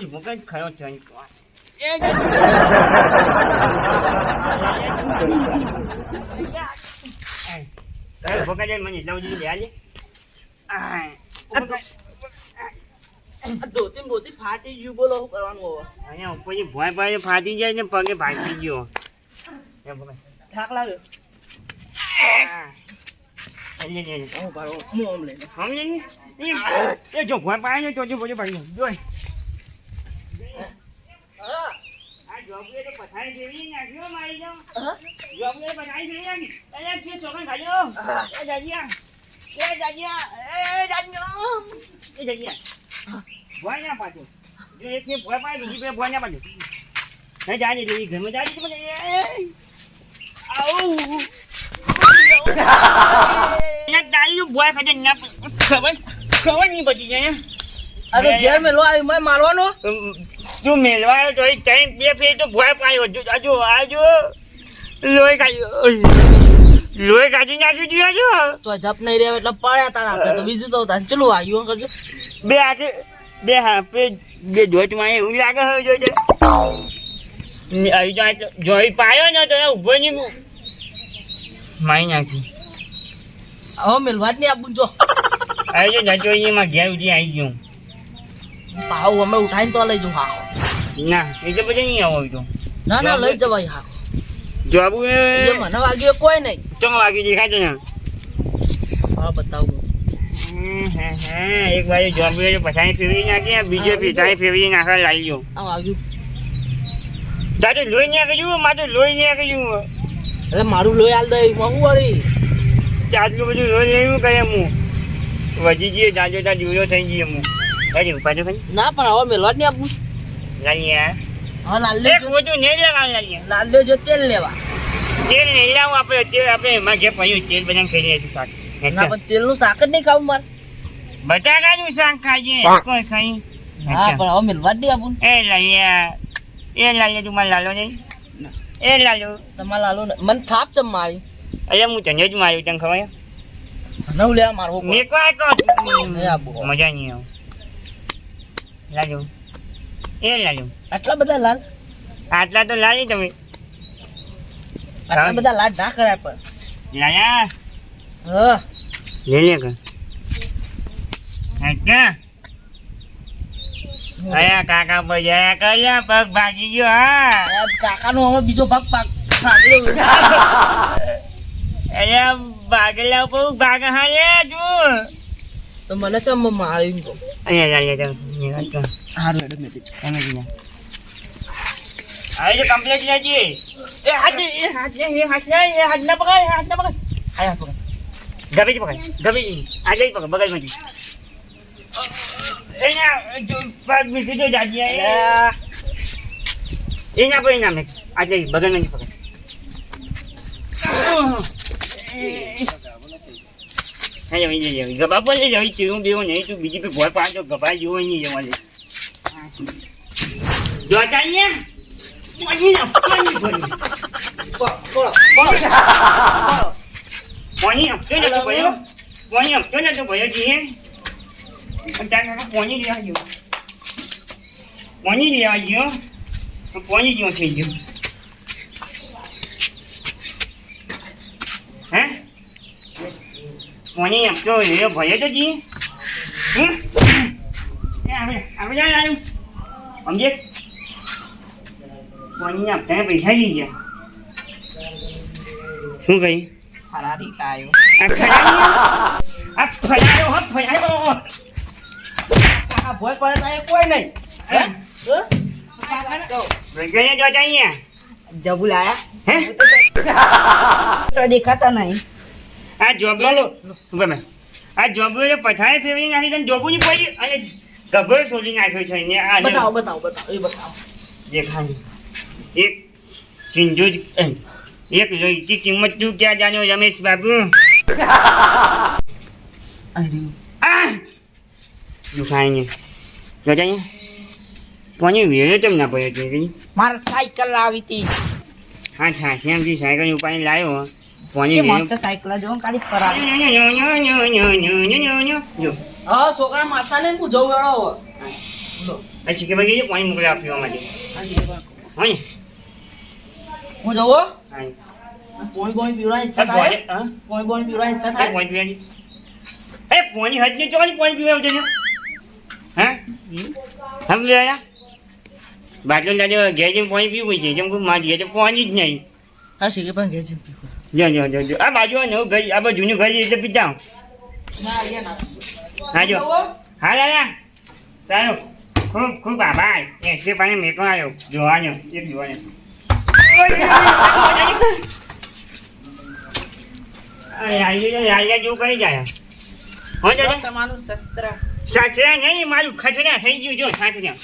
એ મુકે ખયો જઈએ ભોગા મને બધું લે આલે ધોતી બોતી ફાટી ગયું બોલો શું કરવાનું હવે અહીંયા ઉપરથી ભોંય પાડે ફાટી જાય ને પગે ભાગી ગયો થાક લાગ્યો જો ભોય પાડે ને તો જો બોજો પાડી જોઈ આ જોબુએ તો પથારી જેવી નાખ્યો મારી જાવ? જોબુએ પથારી જેવી નાખી અરે કે છોકરા ખાજો. એ જાજિયા. એ જાજિયા. એ જાજિયા. એ જાજિયા. ભોંય ના પાછો એક ને ભોંય પાડે બીજી બે ભોંય ના પાડે. નહીં જાજે દેવી ઘરમાં જાજે તો મને આઉ ના ખાજે ના ખબર ખબર નહીં પડી જાય આ ઘેર મેલો આવી મારવાનો? તું મેળવાયો તો ટાઈમ બે ફેર તો ભોય પાયો. જો આજો આજો લોહી કાઢ્યું લોહી કાઢી નાખ્યું તું આજો તો જપ નહીં રહ્યો એટલે પડ્યા તારા આપણે. તો બીજું તો તાર ચલો આવ્યું કરજો. બે હાથે બે હાથે બે જોટમાં એવું લાગે હવે જોજે. આવી જાય જોઈ પાયો ને તો ઊભો નહીં મુ- મારી નાખ્યું હવે મેલવા જ નહીં આપું જો. આવી જો નતો એમાં ઘેર ઉઠી આવી ગયું પાવ અમે ઉઠાઈને તો લઈ જવું હા ના એ તો પછી નહીં આવો તો. ના ના લઈ જવાય હાખો જોબુ એ મને વાગ્યો કોઈ નહીં. ચમ વાગી દેખાય છે ને. હા બતાવું. એક બાજુ જોબ પછાડી ફેરવી નાખી બીજો પીઠાઈ ફેરવી નાખવા લાવી ગયો આ વાગ્યું. તારે લોહી ને કર્યું મારે લોહી ને કર્યું એટલે મારું લોહી હાલ દે એમાં હું વળી. આટલું બધું લોહી લેવું કરે હું? વધી ગયો જાજો તા જોયો થઈ ગયો હું. અરે ઉપાડો ખાઈ ના પણ હવે મેલવા જ નહીં આપું. લાલી યાર હવે લાલ એક ઓછું નહીં લેવા લાલી લાલ લેજો તેલ લેવા. તેલ નહીં લાવું આપણે તેલ આપણે એમાં જે પડ્યું તેલ બધા ખાઈ લઈશું શાક ના પણ તેલનું શાક જ નહીં ખાવું મારે. બટાકાનું શાક ખાઈએ કોઈ ખાઈ હા પણ હવે મેલવા જ નહીં આપું. એ લાલિયા એ લાલિયા તું મારે લાલો નહીં એ લાલો તમારે લાલો ને. મને થાપ ચમ મારી. અરે હું તને જ માર્યું તને ખબર નવ લેવા મારવો પડે. મેં કોઈ કહો નહીં આપું મજા નહીં આવે લાજો એ લાલુ. આટલા બધા લાલ? આટલા તો લાલી તમે. આટલા બધા લાલ ના કરાય પણ. લાયા. હ. લે લે કા. અચ્છા. અયા કાકા બજાયા કર્યા પગ ભાગી ગયો હા. કાકાનો હવે બીજો ભાગ પાક ભાગ્યો અરે ભાગેલા ઉપર ભાગ હારે તું તો મને ચમ માર્યું તો અહીંયા લાલિયા ચાલ હારું હેડો મેલી જાઓ. તમે જીના આવી તો કમ્પ્લીટ લેજી એ હાથ એ હાથ એ હાથ એ હાથ ના પકડ હાથ ના પકડ આયા પકડ ગબી પકડ ગબી આજે પકડ બગલમાં એના જો પગ મીઠી જો જાજી આ, એના પર નામ આજે બગલમાં પકડ હા જમી જઈ ગબા પર લઈ જવી ચીરું બેવું નહીં તું બીજી પે ભોય પાડો ગબા જેવો નહીં જવા લે જો ચાલ્યા પાણી ના પાણી ભરી. પાણી આપતો ને તો ભયો પાણી આપતો ને તો ભયો જીએ પાણી લેવા ગયો પાણી લેવા ગયો પાણી જેવો થઈ ગયો પાણી આપતો એ ભયો તો જા સમજે? પાણી આપતા પૈસા લઈ ગયા શું કહી? ફરારી કાયો આ ફરાયો હો ફરાયો આ ભોય પડે કોઈ નહીં. હે? જબુ લાયા હે? તો દેખાતા નહીં. આ જોબ લો ગમે આ જોબ લો પથારે ફેરવી નાખી તને જોબુ ની પડી. અને ગભર સોલી નાખ્યો છે ને આ બતાવો બતાવો બતાવો. એ બતાવો. દેખાય એક સિંધુ જ એક લોહીની કિંમત તું ક્યાં જાણ્યો રમેશ બાબુ અરે. આ! દુખાય ને. જો ચાહીએ પાણી વેરો કેમ ના પડ્યો છે મારે સાયકલ આવી હતી. હા એમ જી સાયકલ ઉપાડી લાવ્યો પાણી કે વેરો મસ્ત સાયકલ જો કાઢી ફરારી જો હા હા છોકરા મારતા નહીં હું જઉં એળો હવે બોલો પછી કે ભાઈ પાણી મોકલ્યા પીવા માટે હા શીખેભાઈ. હોય હું જઉં હો? હા પોણી બોણી પીવડાવવાની ઈચ્છા આ થાય પાણી- હા? પોણી બોણી પીવડાવવાની ઈચ્છા આ થાય પાણી પીવાની એ પાણી હજ ને ચોરી પાણી પીવા આવજે હા હમ લેણા બાટલો લાજો ઘેર જઈને પાણી પીવું છે જેમ કોઈ માં ઘેર તો પાણી જ નહીં હા શીખેભાઈ ઘેર જઈને પીવું. જો જો જો જો આ બાજુ નવું ઘર આ બાજુ જૂનું ઘર એટલે પીતા. હા. જો. હો? દાદા. સારું. ખૂબ ખૂબ આભાર. એસી પાણી મેકો આવ્યો. જોવાનો એક જોવાનો જેવું કરી જાય. હો દાદા. તમારું શસ્ત્ર. સાચરા નહીં મારું ખચરા થઈ ગયું. જો સાચરા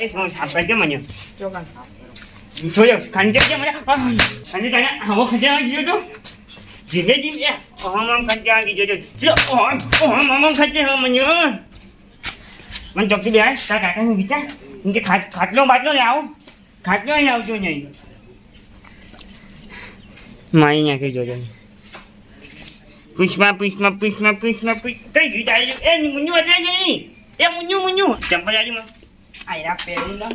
એ થોડું સાફ કરજો મને. ચોખા સાફ ખંજર છે મને ખંજર તને આવો ખંજર ગયો તો ધીમે ધીમે ઓહમ ઓમ ખંજર ગયો જો, ઓહમ ઓહમ ઓમ હો મને મને ચોકી બે, તાર કાકાને વિચાર કે ખાટ ખાટલો બાટલો લે આવો. ખાટલો અહીં આવજો નહીં મારી નાખી જોજો. પુષ્પા પુષ્મા પુષ્મા પુષ્પા પૂછ. કઈ ગીત આવી એ મુન્યુ એટલે નહીં. એ મુન્યુ મુન્યુ ચંપલ આવી આયરા પહેરી લો.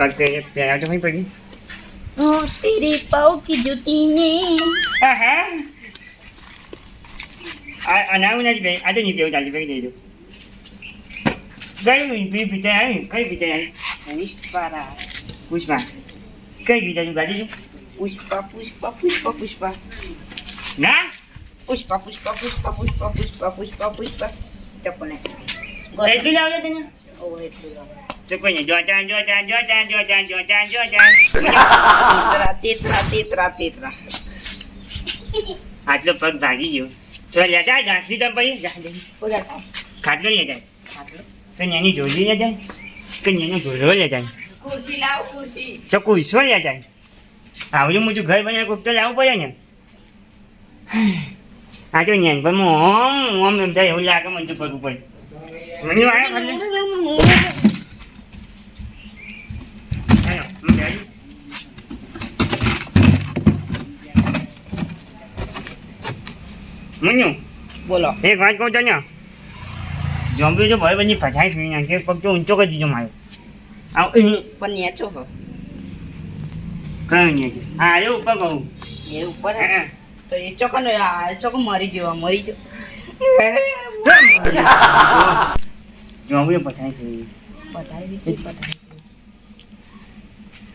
Pode ganhar de ruim pra mim. O siripauque de Tini. Aham. Não, não é de bem. A do nível, de vermelho. Ganhei o bip, tem aí. Ganhei o bip, tem aí. Vamos parar. Puxa, vai. Ganhei o bip, tem aí. Puxa, puxa, puxa, puxa, puxa. Né? Puxa, puxa, puxa, puxa, puxa, puxa, puxa, puxa. Tá bom, né? Gostou? É tudo, né? Ou é tudo, né? ચાન જો ચાન જો ચાન જો ચાન તેતરા તેતરા તેતરા તેતરા આટલો પગ ભાગી ગયો તો લેતા જા સીધા પડી. ખાટલો લેતા. તો નેની જોડી લે જાય કે નેનો જોડો લેતા ખુરશી લાવ ખુરશી તો કુઈસો લે જાય આવડું મોટું ઘર બનાવે કોક તો લાવવું પડે ને આ તો નેન પણ ઓમ ઓમ એમ થાય એવું લાગે મને તો કરવું પડે મને વાળા ખાલી ચાલો, હું બેસું. મુન્નુ, બોલો. એક વાત કહું તને જોમ્બી જો ભાઈ બધી ફસાઈ થઈ નાખે પગ તો ઊંચો કરી દીધો મારો. આવ પણ નેચો હો કયો નહીં હા એ ઉપર કહું. એ ઉપર હે. તો એ ચોકન આ ચોકો મરી ગયો મરી ગયો. જોમ્બી ફસાઈ થઈ ફસાઈ વિચી ફસાઈ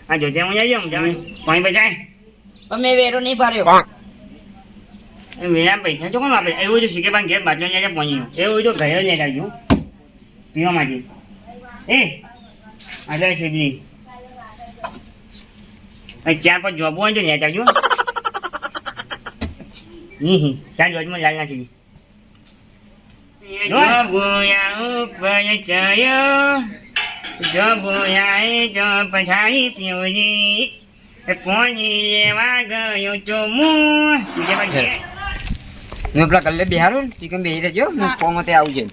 આ જો ત્યાં આવી જાઉં જાઉં કોઈ બચાય અમે વેરો નહીં ભર્યો. મેરા પૈસા તો કોણ આપે એવું જો શીખે પણ ઘેર બાજુ જાય પહોંચ્યું એવું તો ગયો લઈ આવજો પીવા માટે. એ આદર શીખલી ચાર પાંચ જોબ હોય તો લે આવજો હી હી ચાર જોજમાં લાલ નાખી જો. પછાડી પીવજી પોની લેવા ગયો તો મું પેલા કલ્લે બિહારું ને. તું કેમ બેહી રહેજો હું ફોર્મ તે આવું છે.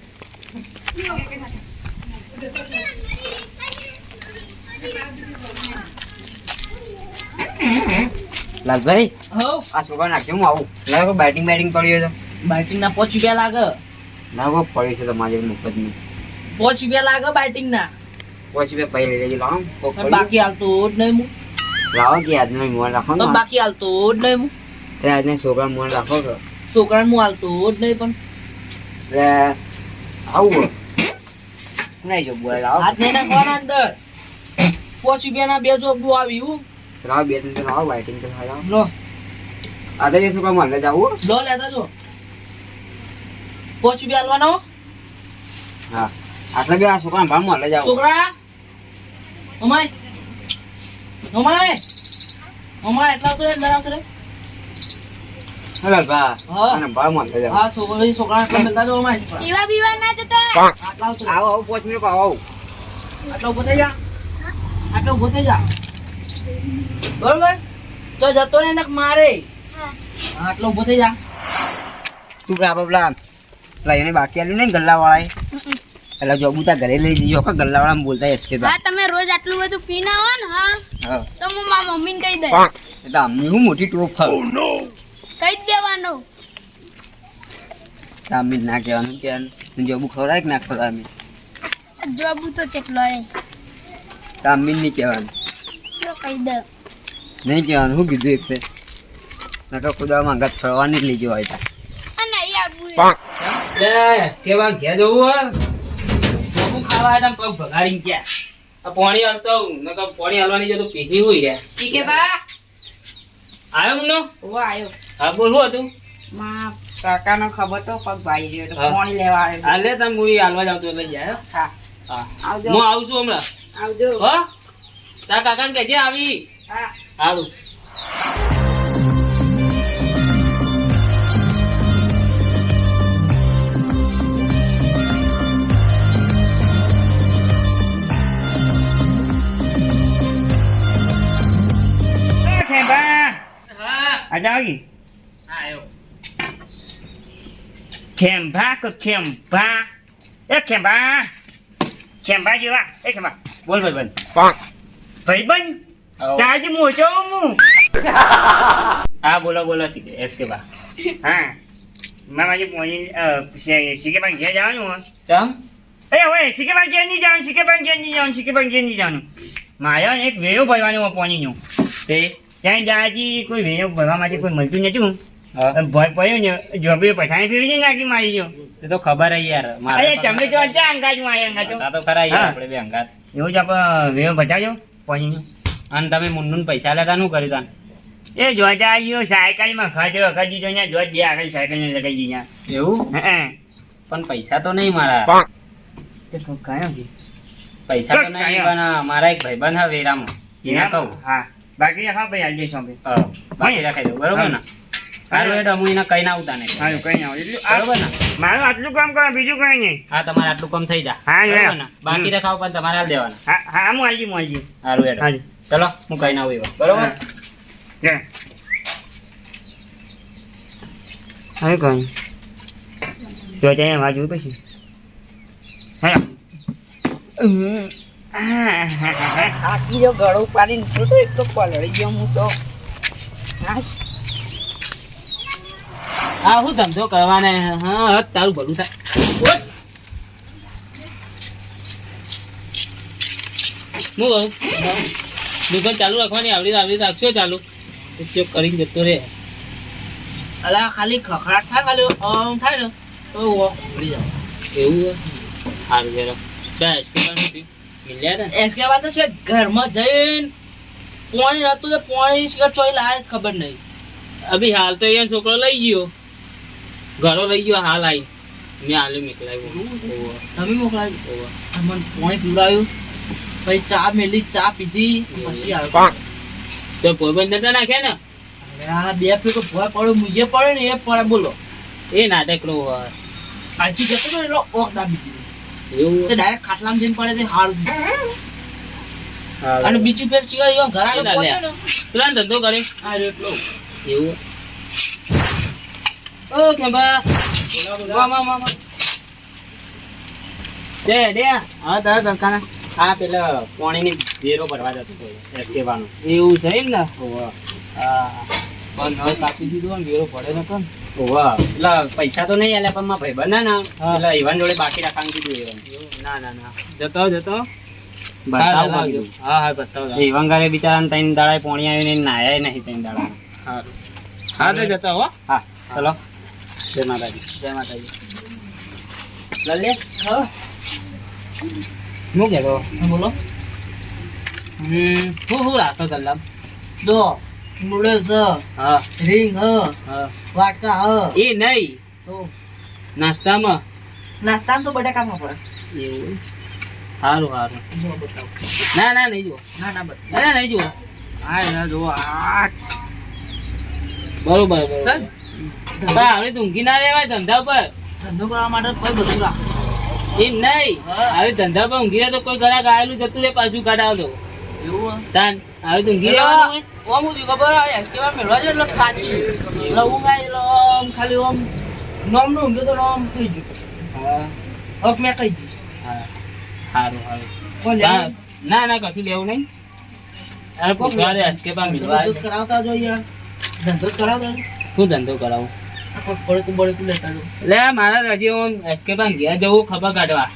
લાલભાઈ હો. આ છોકરા નાખજો હું આવું. લાગે બેટિંગ બેટિંગ પડ્યો તો. બેટિંગ ના પાંચ રૂપિયા લાગે. લાગો પડ્યો છે તમારે મુફતની પોચ રૂપિયા લાગે બેટિંગ ના પછી બે પૈ લઈ લેજો લાવો. બાકી હાલતો જ નહીં હું. લાવો કે આજનો મોન રાખો ને બાકી હાલતો જ નહીં હું. તે આજના છોકરા મોન રાખો તો છોકરાને હું હાલતો જ નહીં પણ. એટલે આવું નહીં જો બોલ હાથ નહીં નાખવાના અંદર. પોચ રૂપિયા ના બે જોબડું આવ્યું લાવો બે ત્રણ તો લાવો બેટિંગ તો થાય લો. આ તો જે છોકરા મોન જાવું લો લેતા જો. પોચ રૂપિયા હાલવાનો હા. આટલા બે આ છોકરા ભાવ મોન જાવ છોકરા અમાય અમાય અમાય એટલા ઉતરે અંદર ઉતરે હલો હલાલભા અને ભાગમાં થઈ હા છોકરી છોકરા એટલા પીવા પીવા ના આટલા આવો આવો 5 મિનિટ આટલો ઊભો જા. આટલો ઊભો જા. બરોબર? તો જતો ને મારે. આટલો ઊભો થઈ જા. તું પેલા પેલા પેલા એને બાકી આલ્યું નહીં ગલ્લા વાળાએ એટલે જો બુતા ઘરે લઈ જઈયો કે ગલ્લા વાળા બોલતા એસકે હા તમે રોજ આટલું બધું પીના હો ને હા? તો હું મારા મમ્મીને કહી દે એટલે અમ્મી હું મોટી ટોપ ઓ નો oh, જ દેવાનું ના કહેવાનું કે જોબુ ખવડાય કે ના ખવડાય અમે જોબુ તો ચેટલો એ તામીન નહીં કહેવાનું. તો કહી દે. નહીં કહેવાનું. શું કીધું એક નકર ખુદા માંગા ફરવાની જ લઈ જવા હતા આ નહીં આવું બસ કેવા ઘેર જવું જોબુ ખાવા હતા પગ ભગાડીને ગયા આ પોણી હાલતો નકર પોણી હાલવાની જો તો પીધી હોય યાર. શીખે બા. આવ્યો મુન્નો? ઓ આવ્યો. હા બોલ શું હતું? માં કાકાનો ખબર તો પગ ભાઈ ગયો તો હા. લેવા આવ્યો. હાલે તમે હું હાલવા જાવ તો લઈ જાય હા. હા. આવજો. હું આવું છું હમણાં. આવજો. હો? તાર કાકાને કહેજે આવી. હા. સારું હા આવી ખેંભા કે ખેંભા એ ખેંભા ખેંભા જેવા એ ખેંભા બોલ ભાઈ બંધ ભાઈબંધ તાજ મોચો હું. હા બોલો બોલો શીખે એસ કે બા હા. મામા જે પોણી પણ ઘેર જવાનું ચમ? એ હવે શીખેબાન ઘેર નહીં જવાનું શીખેબાન ઘેર નહીં જવાનું શીખેબાન ઘેર નહીં જવાનું. મારે એક વેયો ભરવાનું હોય પોણીનો. તે? ત્યાં જાજી કોઈ વેરો ભરવા માટે કોઈ મળતું નતું ભય પડ્યો ને જોબે પઠાણી ફેરવી નાખી મારી ગયો એ તો ખબર હે યાર મારે અરે તમે જો ત્યાં અંગાજમાં આવ્યા અંગાજો તો ખરા યાર આપણે બે અંગાત. એવું જ આપણે વેયો બતાવજો પોણીનો અને તમે મુન્નુન પૈસા લેતા શું કર્યું તાન? એ જોતા આવ્યો સાયકલમાં ખર્ચ વખત દીધો ને જોત બે આગળ સાયકલ ને લગાવી દીધા. એવું? પણ પૈસા તો નહીં મારા. કયો પૈસા તો નહીં પણ મારા એક ભાઈબંધ હે વેરામાં એને કહું. હા. બાકી રાખા ભાઈ આલી જઈશું અ, બાકી રખાઈ દઉં બરોબર ને? સારું એટલે હું એને કઈ ના આવતા નહીં કઈ ના બરોબર ને? મારું આટલું કામ કરે બીજું કઈ નહીં. હા તમારે આટલું કામ થઈ જા. હા, બરોબર ને? બાકી. રખાવ પણ તમારે હાલ દેવાના. હા હા હું આવી હું આવી સારું હાજી ચલો હું કઈ ના આવું બરોબર? હવે કઈ જો જાય એમાં પછી હા. આખી જો ગળું પાડીને ઉઠ્યો તો એટલો પલળી ગયો હું તો. હા હું ધંધો કરવાને હા તારું ભલું થાય. હું દુકાન ચાલુ રાખવાની આવડી આવડી રાખશો ચાલુ. ઉપયોગ કરીને જતો રે અલા ખાલી ખખડાટ થાય ખાલી ઓમ થાય ને તો એવું સારું જરા બસ કે મિલ્યા હતા. ને? એસકે વાત છે ઘરમાં જઈને પોણી હતું તો પોણી સિગરેટ ચોઈ લાય જ ખબર નહીં. અભી હાલ તો એ છોકરો લઈ ગયો. ઘરો લઈ ગયો હાલ આવી મેં હાલે મોકલાવ્યો. તમે મોકલાવી ઓહો. મને પોણી પીવડાવ્યું? પછી ચા મેલી ચા પીધી પછી આવ્યો તો પોરબંદર નતા નાખે ને? આ બે ફેર ભોય ભય પડ્યો મુજે પડે ને એ પડે બોલો. એ નાટકડો હોય આજથી જતો તો એટલો ઓક દાબી દીધો. એવું તે ડાયરેક્ટ ખાટલામાં જઈને પડે તે હારું અને અને બીજી ફેર સિવાય એવા ઘર આગળ પહોંચે ને. ધંધો કરે. આ રહ્યો એટલો. એવું? ઓ કેમ્બા વાહ વાહ વાહ વાહ. દે દે. હા દા દરકાના આ પેલા પાણીની વેરો ભરવા જતો હતો એસકે વાનો એવું છે એમ ને? હા. પણ હવે કાપી દીધું વેરો ભરે ને. કન ઓવા એટલે પૈસા તો નહીં આલ્યા પણ મારા ભાઈ બના ના એટલે ઈવાન જોડે બાકી રાખવાનું કીધું ઈવાન. ના ના ના. જતો જતો. હા હા બતાવ. ઈવન ઘરે બિચારા ત્રણ દાડા પોણી આવીને નાયા નહીં ત્રણ દાડા હા તો જતા હો. હા. ચલો. જય માતાજી. જય માતાજી. લલે હા. હું કહેતો બોલો? હમ હું હું રાખો દો. નૂડલ્સ હ. હા રીંગ હ. હા વાટકા હ. એ નહીં. તો? નાસ્તામાં. નાસ્તામાં તો બટાકામાં પડે. એવું? સારું સારું ના ના નહીં જુઓ. ના ના બતાવો. ના નહીં જુઓ. હા ના જો આ. બરોબર સર હવે ઊંઘી ના રહેવાય ધંધા પર ધંધો કરવા માટે કોઈ બધું રાખો. એ નહીં. હવે ધંધા પર ઊંઘી તો કોઈ ઘરાક આવેલું જતું રે પાછું કાઢાવ દો. એવું. તાન હવે તો ઊંઘી રહેવાનું ઓમ ઉધી ખબર હોય એસકેમાં મેળવા જાય એટલે ખાચી. એટલે ઊંઘ આવી એટલે ઓમ ખાલી ઓમ. નોમનું ઊંઘ્યો તો નોમ થઈ ગયું. હા. હક મેં કહી હા. સારું સારું કોણ ના ના કશું લેવું નહીં. અરે કોક ઘરે ધંધો જ કરાવતા જો યાર. ધંધો જ કરાવતા જો. શું ધંધો કરાવું? લે મારા હજી હું એસકે ઘેર જવું ખબર કાઢવા.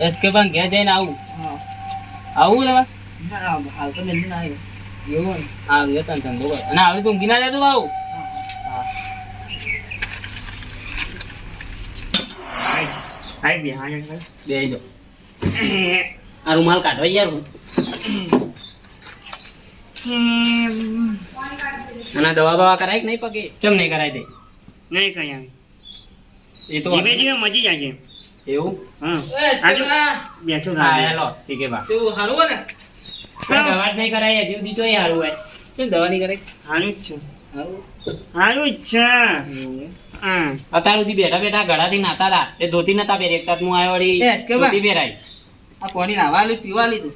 એસકે ઘેર જઈને આવું. હા. આવું તમે હાલ તો જલ્દી ના આવ્યો. એવું આવ્યું તને ધંધો કર અને આવી તું ઊંઘી ના રહેતું બાબુ બે હા બે જો આ રૂમાલ કાઢો યાર અને દવા બવા કરાય કે નહીં પગે? ચમ નહીં કરાય દે નહીં કઈ આવે એ તો જીવે જીવે મજી જાય છે. એવું? હા. બેઠો હા હેલો શીખેબા કેવું સારું હોય ને? દવા જ નહીં કરાય હજી સુધી ચોય સારું હોય. શું દવા નહીં કરાય? હારું જ છે. જ છે. હા અત્યાર સુધી બેઠા બેઠા ગળાથી નાતા હતા તે ધોતી નતા પહેરી એકતા હું આવ્યો વળી. ધોતી પહેરાઈ. આ પાણી નાવા લીધું પીવા લીધું?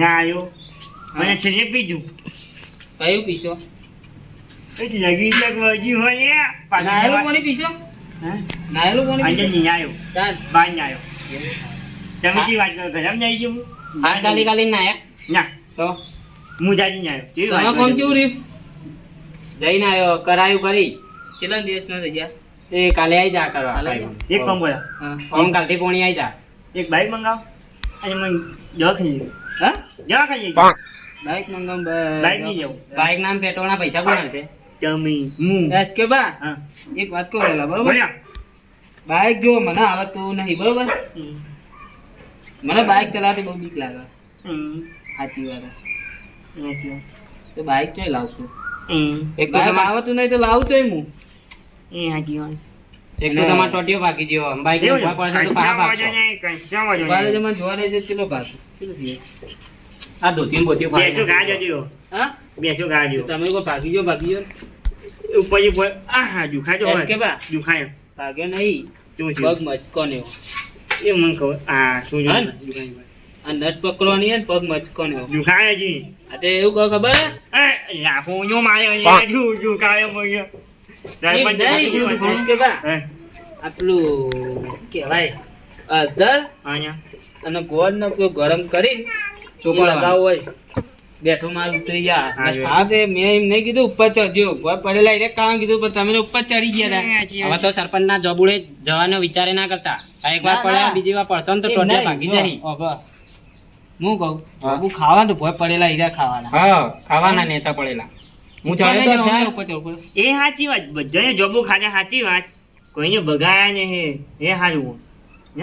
ના આવ્યો મને છેલ્લે પીધું કયું પીશો? લગી વજી હોય નાયેલું પાણી પીશો? હા? પાણી આજે નહીં આવ્યો. બાર નહીં આવ્યો તમે જી વાત કરો? ઘરે નહીં ગયું હાથ ગાલી કાલી નાયા. ના તો? હું જાજી આવ્યો તમે કોમ કરો? રહ્યું? જઈને આવ્યો કરાયું કરી. કેટલા દિવસ ના થઈ ગયા? એ કાલે આવી જા કરવા. એક કામ બોલા ઓમ કાલથી પોણી આવી જા. એક બાઈક મંગાવ. અને મને દવા ખાઈ હા? દવા ખાઈ બાઈક મંગાવ બાઈક નહીં જવું બાઈક નામ પેટ્રોલ ના પૈસા કોણ છે તમે હું. બસ કે બા એક વાત કહો બરોબર? બાઈક જો મને આવડતું નહીં બરોબર? હમ. મને બાઈક ચલાવતી બહુ બીક લાગે. હમ. સાચી વાત સાચી વાત. તો બાઈક ચોય લાવશું હમ. એક તો તમારે આવડતું નહીં તો લાવું ચોય હું એ સાચી વાત. એક તો તમારો ટોટિયો ભાગી ગયો બાઈક એવું છે? ઊભા પડશે તો પાછા કંઈ ભાગશો નહીં, કંઈ વાંધો ઊભા નહીં. રહેજો, મને જોવા લેજો ચેટલો ભાગ કેટલું થયું? આ ધોતી ને બોતી બેસો ઘા જજો હા બેસો ઘા તો જો તમે લોકો ભાગી ગયો ભાગી ગયો ઉપરથી ઉપર આ હા દુખાય તો એસ કે બા? દુખાય ભાગ્યો નહીં શું પગ થયું મચકો ને એવો. એ મને ખબર આ શું હા છે? આ નસ પકડવાની હે ને પગ મચકોને એવો. દુખાય હજી. આ તે એવું કહો ખબર? એ લાફો યો મારે અહીંયા. જુ દુખાય મને સાહેબ નહીં, કે બા? હે, આ પેલું કહેવાય અદર આયા અને ગોળ ને ગરમ કરી ચોપડવાનું. લગાવ હોય. બેઠો માલ ઉતરી ગયા. હા, જો. તે મેં એમ નહીં કીધું ઉપર ચડ્યો ગોળ પડેલા એટલે કામ કીધું પણ તમે ઉપર ચડી ગયા હતા હવે તો સરપંચ ના જોબુડે જવાનો વિચારે ના કરતા. આ એક વાર પડ્યા બીજી વાર પડશો ને તો ટોટલ ભાગી જો, અભા. હું કહું. બાબુ ખાવાનું તો ભોય પડેલા હીરા ખાવાના. હા ખાવાના નેચા પડેલા. હું ઉપર તો ત્યાં. ઉપર ચડ, એ સાચી વાત બધાને જોબુ ખાધા સાચી વાત. કોઈને બગાયા ને હે એ સારું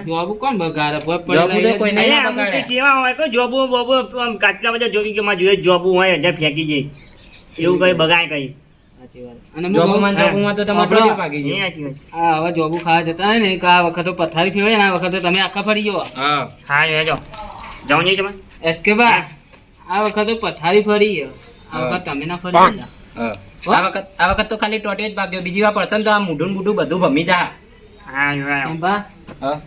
જોબુ કોણ બગાડે ભોય પડેલા બાબુ તો કોઈ નહીં. અરે અમુક તો બગાડ્યા. કેવા હોય કે જોબુ બોબો આમ કાચલા બધા જોવી કે માં જોઈએ જોબુ હોય એટલે ફેંકી જાય એવું કઈ બગાય કઈ. જોબુ ખાવા જતા હોય ને આ વખત તો પથારી ફેવાય ને આ વખતે તમે આખા ફરી ગયો. હા. હા જો. જાઉં નહીં તમે એસકે બા આ વખત તો પથારી ફરી આ વખત તમે ના ફરી આ વખત આ વખત તો ખાલી ટોટિયો જ ભાગ્યો બીજી વાર પડશે તો આ મૂઢું મૂઢું બધું ભમી જા. હા જો અંબા હા.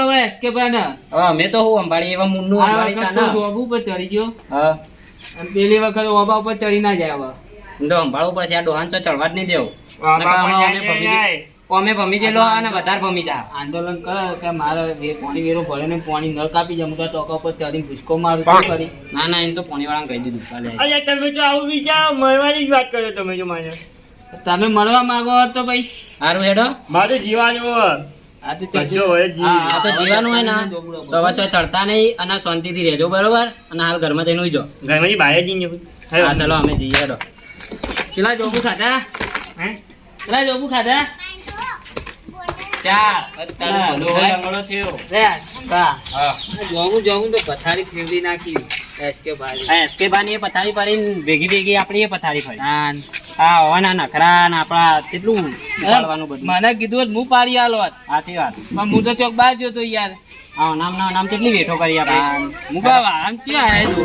હવે એસકે બા ને. હવે અમે તો હું અંબાડી એવા મૂળનું આ અંબાડી તા ના જોબ ચડી ગયો. હા. પેલી વખત ઓબા ઉપર ચડી ના જાય હવે. હું તો અંબાડવું છે આ ડોહાન તો ચડવા જ નહીં દેવું. અમે ભમી જેલો અને વધારે ભમી જા. આંદોલન કરે કે મારે પાણી વેરો ભરે ને પાણી નળ કાપી જમ તો ટોકા પર ચડી ભૂસકો મારું શું કરી? ના ના એમ તો પાણી વાળા કહી દીધું. કાલે અરે તમે તો આવું વિચાર મળવાની જ વાત કરો તમે જો માને. તમે મળવા માંગો તો ભાઈ. હારું હેડો. મારે જીવાનું આ તો હોય જ હા, આ તો જીવાનું હોય ને. તો હવે ચો ચડતા નહીં અને શાંતિથી રહેજો બરોબર? અને હાલ ઘરમાં જઈને ઉઈ ઘરમાં બહાર જ નહીં હા ચલો અમે જઈએ હેડો. ચલા જોબુ ખાધા? હે? ચલા જોબુ ખાધા? ચાર. લંગડો થયો. જોવું જોવું તો પથારી ફેરવી નાખી. એસકે બાની એ પથારી ફરીને ભેગી ભેગી આપણી એ પથારી ફરી હા. હોવાના નખરા ને આપણા કેટલું બધું. મને કીધું હોત હું પાડી આલો હોત. સાચી વાત. પણ હું તો ચોક બહાર જોતો યાર. હા નામ નામ નામ કેટલી વેઠો કરી આપણે. હું. બા આમ ચિયા આયા